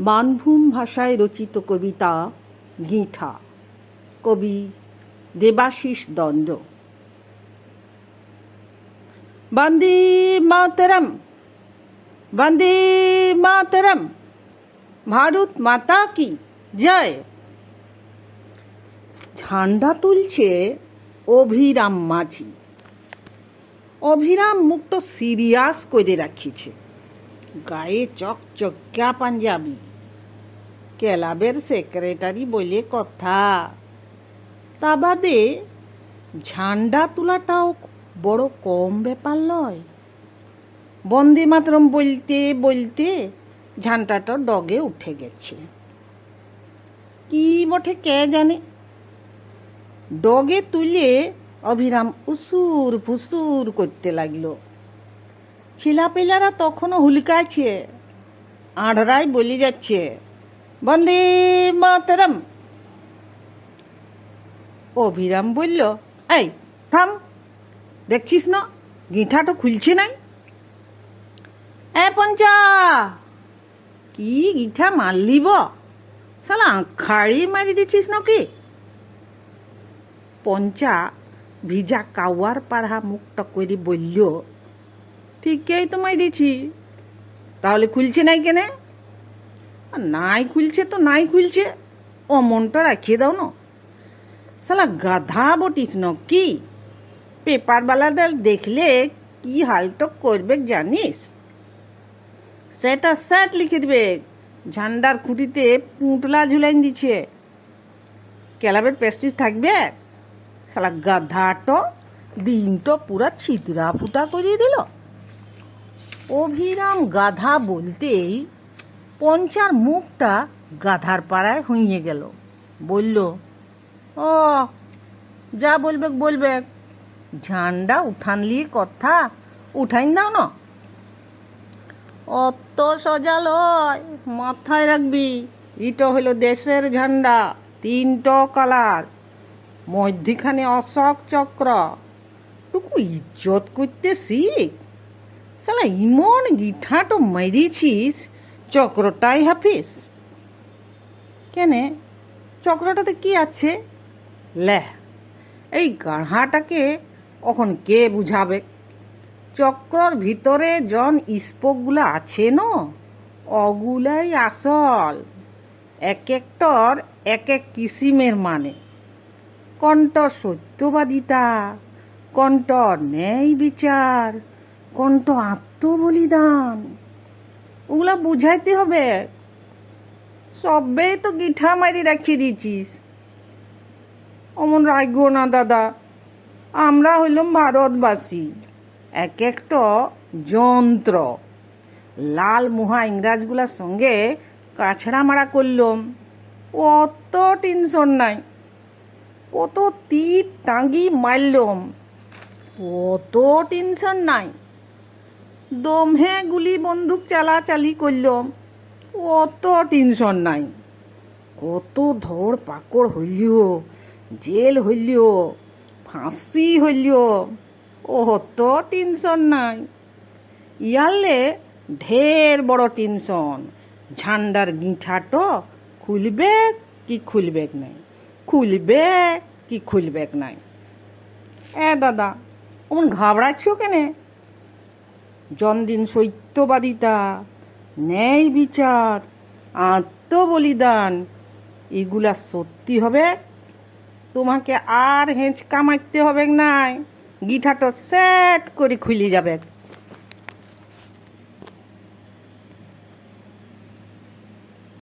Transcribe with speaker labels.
Speaker 1: মানভূম ভাষায় রচিত কবিতা গিঁঠা। কবি দেবাশিস দণ্ড। বন্দে মাতরম বন্দে মাতরম, ভারত মাতা কি জয়। ঝান্ডা তুলছে অভিরাম মাঝি। অভিরাম মুক্ত সিরিয়াস করে রাখিছে। গায়ে চকচক্যা পাঞ্জাবি। ক্লাবের সেক্রেটারি বলে কথা। তা বাদে ঝান্ডা তোলাটাও বড় কম ব্যাপার লয়। বন্দে মাতরম বলতে বলতে ঝান্ডাটা ডগে উঠে গেছে। কি বটে কে জানে? ডগে তুলে অভিরাম উসুর ফুসুর করতে লাগল। ছিলাপিলারা তখনও হুলকাছে আড়রাই বলি যাচ্ছে বন্দে মাতরম। অভিরাম বলল, এই, থাম। দেখছিস না গিঁঠাটা খুলছে নাই? এ পঞ্চা, কি গিঠা মারলিব সালা খাড়ি মারি দিচ্ছিস নাকি? পঞ্চা ভিজা কাওয়ার পাড়া মুখটা করে বলল, ঠিকই তোমায় দিছি। তাহলে খুলছে নাই কেনে? আর নাই খুলছে তো নাই খুলছে। অমনটা রাখিয়ে দাও না। সালা গাধা বটিস ন কি? পেপারওয়ালাদের দেখলে কি হালটা করবে জানিস? সেটা স্যাট লিখে দিবে। ঝান্ডার খুঁটিতে পুঁটলা ঝুলাইন দিচ্ছে। ক্যালাবের পেস্টিস থাকবে? সালা গাধাটো দিনটো পুরা ছিতরা ফুটা করিয়ে দিল। অভিরাম গাধা বলতেই পঞ্চার মুখটা গাধার পাড়ায় হইয়ে গেল। বলল, ও, যা বলবে বলবে ঝান্ডা উঠানলি কথা উঠাইন দাও না। অত সজা লয় মাথায় রাখবি, ইটো হলো দেশের ঝান্ডা, তিনটো কালার, মধ্যিখানে অশোক চক্র। টুকু ইজ্জত করতে শিখ সালা ইমন গিঠাটো মেরিছিস চক্রটাই হাফিস কেনে, চক্রটাতে কি আছে? লে, এই গাঢ়াটাকে এখন কে বুঝাবে? চক্রর ভিতরে জন স্পোকগুলো আছে ন? অগুলাই আসল। এক একটার এক এক কিসিমের মানে। কণ্ঠ সত্যবাদিতা, কণ্ঠ ন্যায় বিচার কণ্ঠ আত্মবলিদান। ওগুলা বুঝাইতে হবে। সবেই তো গিঠা মারি রাখিয়ে দিয়েছিস। অমন রাগ্য না দাদা। আমরা হইলাম ভারতবাসী। এক একটা যন্ত্র। লাল মুহা ইংরাজগুলার সঙ্গে কাছড়া মারা করলাম। অত টেনশন নাই। কত তীর টাঙ্গি মারলাম। অত টেনশন নাই। দমহে গুলি বন্দুক চালাচালি করলাম অত টেনশন নাই। কত ধর পাকড় হইলিও জেল হইলিও ফাঁসি হইলিও অত টেনশন নাই। ইয়ালে ঢের বড় টেনশন, ঝান্ডার গিঁঠাটো খুলবে কি খুলবে নাই, খুলবে কি খুলবে নাই। এ দাদা, অমন ঘাবড়াচ্ছ কেনে? জনদিন সত্যবাদিতা, ন্যায় বিচার, আত্মবলিদান, এগুলা সত্যি হবে? তোমাকে আর হেঁচকা মারতে হবে নাই। গিঠাটো সেট করে খুলে যাবে।